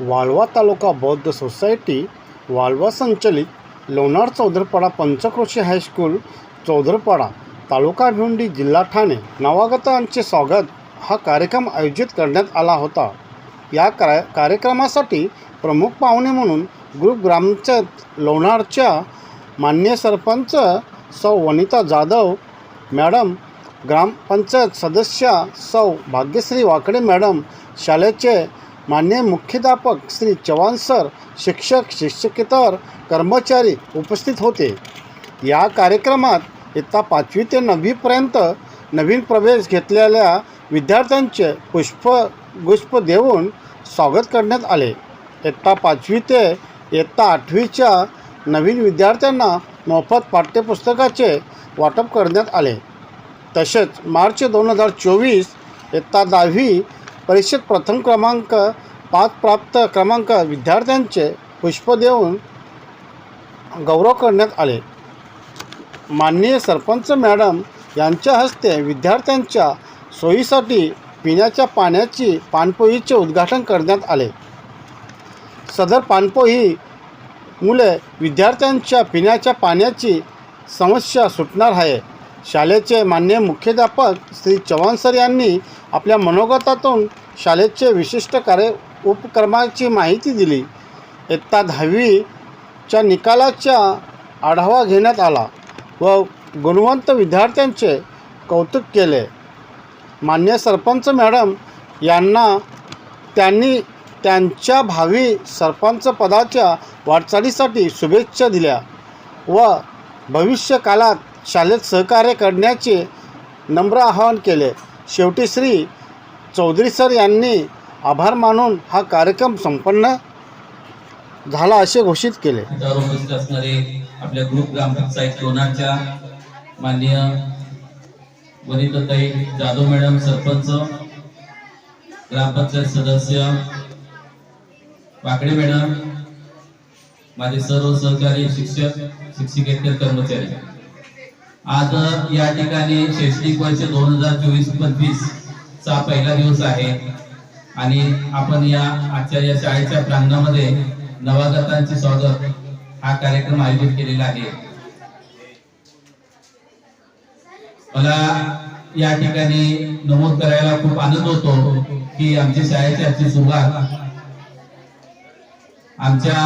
वाळवा तालुका बौद्ध सोसायटी वाळवा संचलित लोणार चौधरपाडा पंचक्रोशी हायस्कूल चौधरपाडा तालुका भिवंडी जिल्हा ठाणे नवागतांचे स्वागत हा कार्यक्रम आयोजित करण्यात आला होता. या कार्य कार्यक्रमासाठी प्रमुख पाहुणे म्हणून ग्रुप ग्रामपंचायत लोणारच्या मान्य सरपंच सौ वनिता जाधव मॅडम ग्रामपंचायत सदस्या सौ भाग्यश्री वाकडे मॅडम शाळेचे मान्य मुख्याध्यापक श्री चव्हाण सर शिक्षक शिक्षकेतर कर्मचारी उपस्थित होते. या कार्यक्रमात इयत्ता पाचवी ते नववीपर्यंत नवीन प्रवेश घेतलेल्या विद्यार्थ्यांचे पुष्पगुच्छ देऊन स्वागत करण्यात आले. इयत्ता पाचवी ते इयत्ता आठवीच्या नवीन विद्यार्थ्यांना मोफत पाठ्यपुस्तकाचे वाटप करण्यात आले. तसेच मार्च दोन हजार चोवीस इयत्ता दहावी परीक्षेत प्रथम क्रमांक पाच प्राप्त क्रमांक विद्यार्थ्यांचे पुष्प देऊन गौरव करण्यात आले. माननीय सरपंच मॅडम यांच्या हस्ते विद्यार्थ्यांच्या सोयीसाठी पिण्याच्या पाण्याची पाणपोईचे उद्घाटन करण्यात आले. सदर पाणपोई मुले विद्यार्थ्यांच्या पिण्याच्या पाण्याची समस्या सुटणार आहे. शाळेचे मान्य मुख्याध्यापक श्री चव्हाण सर यांनी आपल्या मनोगतातून शाळेचे विशिष्ट कार्य उपक्रमाची माहिती दिली. इयत्ता दहावीच्या निकालाचा आढावा घेण्यात आला व गुणवंत विद्यार्थ्यांचे कौतुक केले. मान्य सरपंच मॅडम यांना त्यांनी त्यांच्या भावी सरपंच पदाच्या वाटचालीसाठी शुभेच्छा दिल्या व भविष्यकालात शाळेत सहकार्य करण्याचे नम्र आवाहन केले. शेवटी श्री चौधरी सर यांनी आभार मानून हा कार्यक्रम संपन्न झाला असे घोषित केले. उपस्थित असणारे आपल्या ग्रुप ग्रामपंचायत लोणारच्या माननीय वनिताताई जाधव मॅडम सरपंच ग्रामपंचायत सदस्य वाकडे मॅडम माझे सर्व सहकारी शिक्षक शिक्षिकेतर कर्मचारी. आज या ठिकाणी शैक्षणिक वर्ष दोन हजार चोवीस पंचवीस चा पहिला दिवस आहे. आणि आपण या आजच्या या शाळेच्या प्रांगणामध्ये नवागतांचे स्वागत हा कार्यक्रम आयोजित केलेला आहे. मला या ठिकाणी नमूद करायला खूप आनंद होतो की आमची शाळेची आजची सुरुवात आमच्या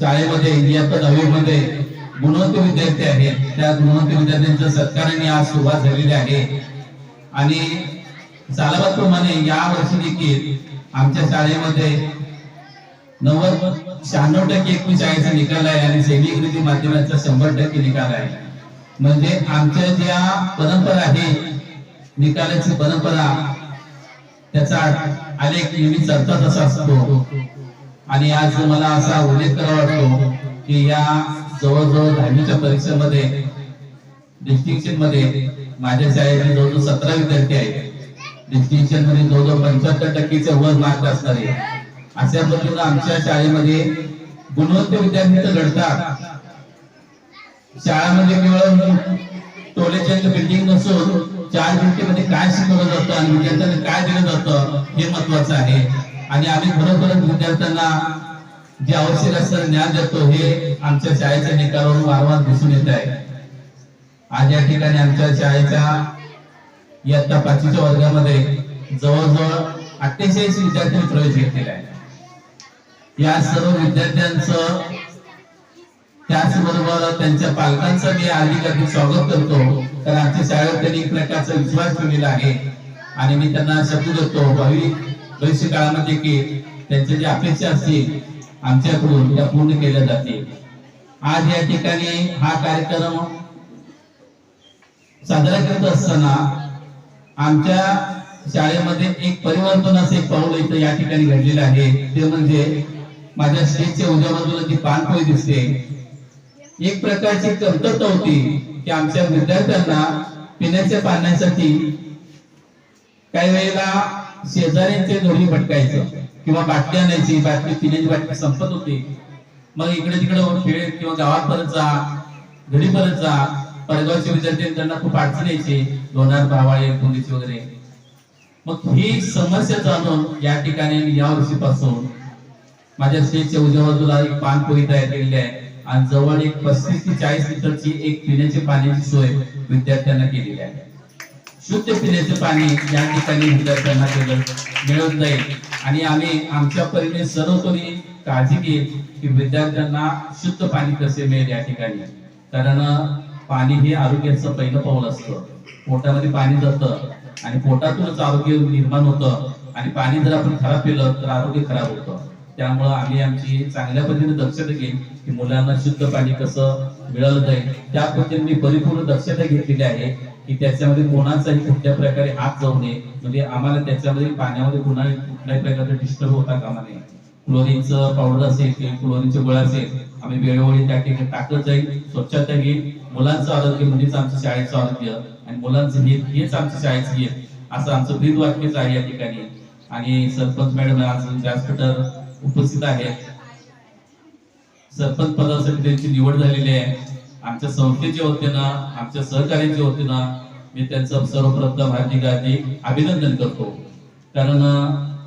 शाळेमध्ये इयत्ता दहावीमध्ये गुणवंत विद्यार्थी आहेत त्या गुणवंत विद्यार्थ्यांच्या सत्काराने आज सुरुवात झालेली आहे. आणि सालाबादप्रमाणे या वर्षी देखील आमच्या शाळेमध्ये नव्वद शहाण्णव टक्के एकवीस शाळेचा निकाल आहे आणि सेमीकृती इंग्रजी माध्यमाचा शंभर टक्के निकाल आहे. म्हणजे आमच्या ज्या परंपरा आहे निकालाची परंपरा त्याचा आलेख नेहमी चढता तसा असतो. आणि आज मला असा उल्लेख करावा वाटतो की या जवळजवळ दहावीच्या परीक्षेमध्ये डिस्टिंक्शनमध्ये माझ्या शाळेमध्ये जवळजवळ सतरा विद्यार्थी आहेत. डिस्टिंक्शनमध्ये जवळजवळ पंच्याहत्तर टक्केचे वर मार्क असणारे अशा पद्धतीनं आमच्या शाळेमध्ये गुणवंत विद्यार्थी तर घडतात. शाळामध्ये केवळ टोलेच्या बिल्डिंग नसून चार भिंतीमध्ये काय शिकवलं जातं आणि विद्यार्थ्यांना काय दिलं जातं हे महत्वाचं आहे. आणि आम्ही खरोखरच विद्यार्थ्यांना जे आवश्यक असं ज्ञान देतो हे आमच्या शाळेच्या निकालावरून वारंवार दिसून येत आहे. आज या ठिकाणी आमच्या शाळेच्या इयत्ता पाचवीच्या वर्गामध्ये जवळजवळ अठ्ठेचाळीस विद्यार्थ्यांनी प्रवेश घेतलेला आहे. या सर्व विद्यार्थ्यांचं त्याचबरोबर त्यांच्या पालकांचं मी अधिक अधिक स्वागत करतो. कारण आमच्या शाळेवर त्यांनी एक प्रकारचा विश्वास ठेवलेला आहे. आणि मी त्यांना शब्द देतो भावी भविष्य काळामध्ये की त्यांच्या ज्या अपेक्षा असतील आमच्याकडून त्या पूर्ण केल्या जातील आज या ठिकाणी हा कार्यक्रम साजरा करत असताना आमच्या शाळेमध्ये एक परिवर्तन असे एक पाऊल इथं या ठिकाणी घडलेलं आहे. ते म्हणजे माझ्या स्टेजच्या उद्या बाजूला जी पानपोळी दिसते. एक प्रकारची कमतरता होती की आमच्या विद्यार्थ्यांना पिण्याच्या पाण्यासाठी काही वेळेला शेजाऱ्यांचे दोरी भटकायचं. किंवा बाटली आणायची बाटली पिण्याची बाटली संपत होती. मग इकडे तिकडे खेळ किंवा गावात परत जा घरी परत जा. परगावचे विद्यार्थी त्यांना खूप अडचण यायची. लोणार भावाळे पुंडीची वगैरे. मग ही समस्या जाणून या ठिकाणी मी या वर्षीपासून माझ्या स्टेजच्या उजव्या बाजूला एक पानपोई तयार केलेली आहे. आणि जवळ एक पस्तीस ते चाळीस लिटरची एक पिण्याची पाण्याची सोय विद्यार्थ्यांना केलेली आहे. शुद्ध पिण्याचे पाणी या ठिकाणी विद्यार्थ्यांना केलं मिळत जाईल आणि आम्ही आमच्या परीने सर्वतोनी काळजी घेईल की विद्यार्थ्यांना शुद्ध पाणी कसे मिळेल या ठिकाणी. कारण पाणी हे आरोग्याचं पहिलं पाऊल असतं. पोटामध्ये पाणी जातं आणि पोटातूनच आरोग्य निर्माण होतं. आणि पाणी जर आपण खराब पिलं तर आरोग्य खराब होतं. त्यामुळं आम्ही आमची चांगल्या पद्धतीने दक्षता घेईल की मुलांना शुद्ध पाणी कसं मिळालं जाईल त्या पद्धतीने मी परिपूर्ण दक्षता घेतलेली आहे. की त्याच्यामध्ये कोणाचाही कुठल्या प्रकारे हात जाऊ नये. म्हणजे आम्हाला त्याच्यामध्ये पाण्यामध्ये कुणा कुठल्याही प्रकारचा डिस्टर्ब होता कामा नये. क्लोरीनचं पावडर असेल किंवा क्लोरीनचे गोळा असेल आम्ही वेळोवेळी त्या ठिकाणी टाकत जाईल स्वच्छता घेईल. मुलांचं आरोग्य म्हणजेच आमचं शाळेचं आरोग्य. आणि मुलांचं हित हेच आमचं शाळेचं हित असं आमचं ब्रीद वाक्यच आहे या ठिकाणी. आणि सरपंच मॅडम आज व्यासपीठावर उपस्थित आहेत. सरपंच पदासाठी त्यांची निवड झालेली आहे. आमच्या संस्थेच्या वतीनं आमच्या सहकार्याच्या वतीनं मी त्यांचं सर्वप्रथम हार्दिक हार्दिक अभिनंदन करतो. कारण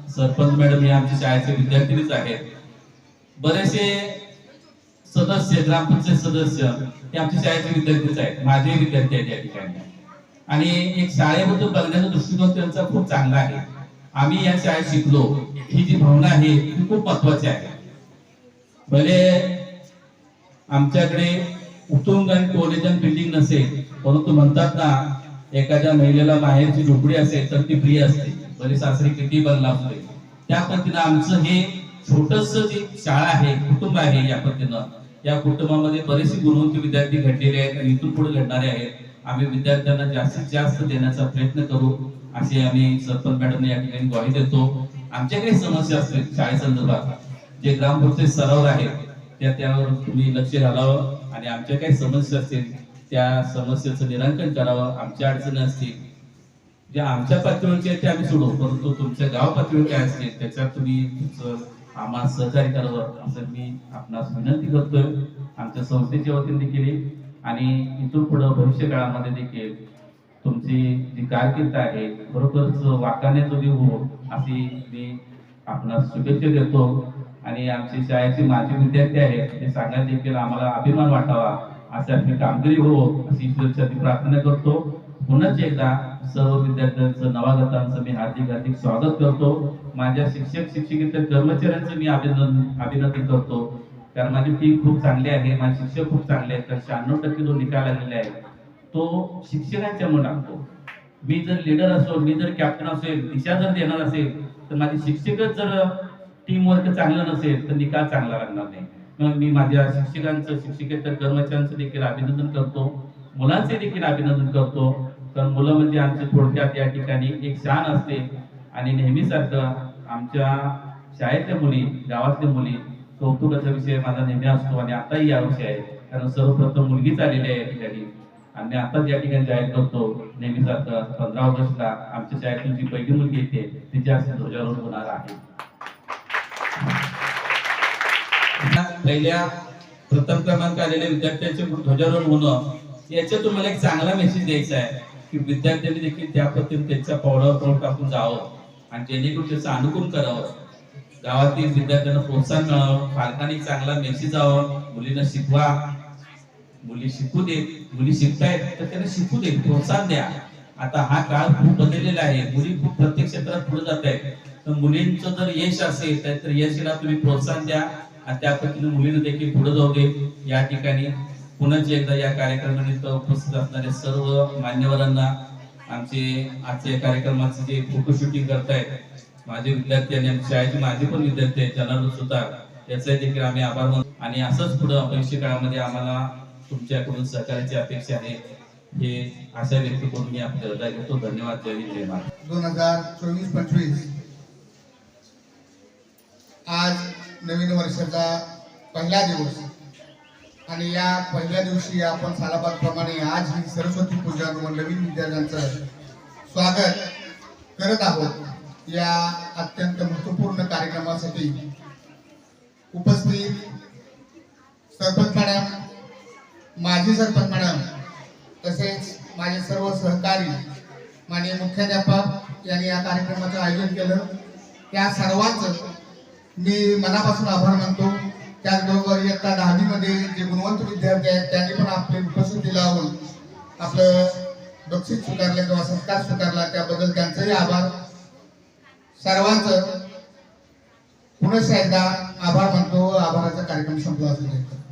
सरपंच मॅडम हे आमच्या शाळेचे विद्यार्थीच आहेत. बरेचसे सदस्य ग्रामपंचायत सदस्य हे आमच्या शाळेचे विद्यार्थीच आहेत. माझे विद्यार्थी आहेत या ठिकाणी. आणि एक शाळेबद्दल बघण्याचा दृष्टिकोन त्यांचा खूप चांगला आहे. आम्ही या शाळेत शिकलो. ही जी भावना आहे ही खूप महत्वाची आहे. भले आमच्याकडे कुटुंब आणि कोलेजन बिल्डिंग नसेल परंतु म्हणतात ना एखाद्या महिलेला बाहेरची झोपडी असेल तर ती प्रिय असते. भले सासरी किती बनला असते त्या पद्धतीनं आमचं हे छोटस जी शाळा आहे कुटुंब आहे या पद्धतीनं या कुटुंबामध्ये बरेचसे गुणवंत विद्यार्थी घडलेले आहेत आणि इथून पुढे घडणारे आहेत. आम्ही विद्यार्थ्यांना जास्तीत जास्त देण्याचा प्रयत्न करू असे आम्ही सरपंच मॅडम या ठिकाणी ग्वाही देतो. आमच्या काही समस्या असतील शाळेसंदर्भात. जे ग्रामपंचायत सरावर आहेत त्या त्यावर तुम्ही लक्ष घालावं. आणि आमच्या काही समस्या असतील त्या समस्येचं निरांकन करावं आमच्या अडचणी असतील. ज्या आमच्या पातळीवरचे आहेत ते आम्ही सोडू परंतु तुमच्या गाव पातळीवर काय असतील त्याच्यात तुम्ही तुमचं आम्हाला सहकार्य करावं. असं मी आपणास विनंती करतोय. आमच्या संस्थेच्या वतीने देखील आणि इथून पुढं भविष्य काळामध्ये देखील तुमची जी कारकीर्द आहे खरोखरच वाकाने तुम्ही हो अशी मी आपणास शुभेच्छा देतो. आणि आमची शाळेचे माजी विद्यार्थी आहेत ते सांगण्यात देखील आम्हाला अभिमान वाटावा. अशी आपली कामगिरी हो अशी ईश्वरची प्रार्थना करतो. पुन्हा एकदा सर्व विद्यार्थ्यांचं नवागतांचं मी हार्दिक हार्दिक स्वागत करतो. माझ्या शिक्षक शिक्षकेतर कर्मचाऱ्यांचं मी अभिनंदन अभिनंदन करतो. कारण माझी टीम खूप चांगली आहे माझे शिक्षक खूप चांगले आहेत तर शहाण्णव टक्के जो निकाल आलेला आहे तो शिक्षकांच्यामुळे लागतो. मी जर लीडर असो मी जर कॅप्टन असेल दिशा जर देणार असेल तर माझे शिक्षकच जर टीम वर्क चांगलं नसेल तर निकाल चांगला लागणार नाही. मग मी माझ्या शिक्षकांचं शिक्षकेतर कर्मचाऱ्यांचं देखील अभिनंदन करतो. मुलांचे देखील अभिनंदन करतो. कारण मुलं म्हणजे आमचे थोडक्यात या ठिकाणी एक शान असते. आणि नेहमीसारखं आमच्या शाळेतल्या मुली गावातल्या मुली कौतुकाचा विषय माझा नेहमी असतो आणि आताही या विषय आहे कारण सर्वप्रथम मुलगीच आलेली आहे या ठिकाणी. आणि आताच या ठिकाणी जाहीर करतो. नेहमीसारखं पंधरा ऑगस्टला आमच्या शाळेतून जी पहिली मुलगी येते तिच्या हस्ते ध्वजारोहण होणार आहे. पहिल्या प्रथम क्रमांक आलेल्या विद्यार्थ्यांचे ध्वजारोहण होणं याचा तुम्हाला एक चांगला मेसेज द्यायचा आहे की विद्यार्थ्यांनी देखील त्या पद्धतीने त्यांच्या पावलावर पाऊल टाकून जावं आणि जेणेकरून त्याचं अनुकूल करावं. गावातील विद्यार्थ्यांना प्रोत्साहन मिळावं पालकांनी चांगला मेसेज यावं मुलींना शिकवा मुली शिकू देत मुली शिकतायत तर त्यांना शिकू देत प्रोत्साहन द्या. आता हा काळ खूप बदललेला आहे मुली खूप प्रत्येक क्षेत्रात पुढे जात आहेत तर मुलींचं जर यश असेल तर यशला तुम्ही प्रोत्साहन द्या आणि त्या पद्धतीने मुलींना देखील पुढे जाऊ दे. या ठिकाणी पुन्हा एकदा या कार्यक्रमानिमित्त उपस्थित असणाऱ्या सर्व मान्यवरांना आमचे आजच्या कार्यक्रमाचे जे फोटो शूटिंग करतायत माझे विद्यार्थी आणि आमच्या शाळेचे माझे पण विद्यार्थी आहेत जनार्दन सुतार याचे देखील आम्ही आभार मानतो. आणि असंच पुढं भविष्य काळामध्ये आम्हाला तुमच्याकडून सहकार्याची अपेक्षा आहे. हे आशा व्यक्त करून मी आपल्या हृदय घेतो. धन्यवाद. जय हिंद जय महाराज दोन हजार चोवीस पंचवीस आज नवीन पहिला दिवस. आणि या पहिल्या दिवशी आपण सालाबाद प्रमाणे आज ही सरस्वती पूजा व नवीन विद्यार्थ्यांचं स्वागत करत आहोत. या अत्यंत महत्त्वपूर्ण कार्यक्रमासाठी उपस्थित सरपंच मॅडम माजी सरपंच मॅडम तसेच माझे सर्व सहकारी माननीय मुख्याध्यापक यांनी या कार्यक्रमाचं आयोजन केलं. त्या सर्वांचं मी मनापासून आभार मानतो. त्याचबरोबर इयत्ता दहावीमध्ये जे गुणवंत विद्यार्थी आहेत त्यांनी पण आपली उपस्थिती लावून आपलं बक्षीस स्वीकारलं किंवा संस्कार स्वीकारला. त्याबद्दल त्यांचंही आभार. सर्वांचं पुन्हा एकदा आभार मानतो. आभाराचा कार्यक्रम संपला असू दे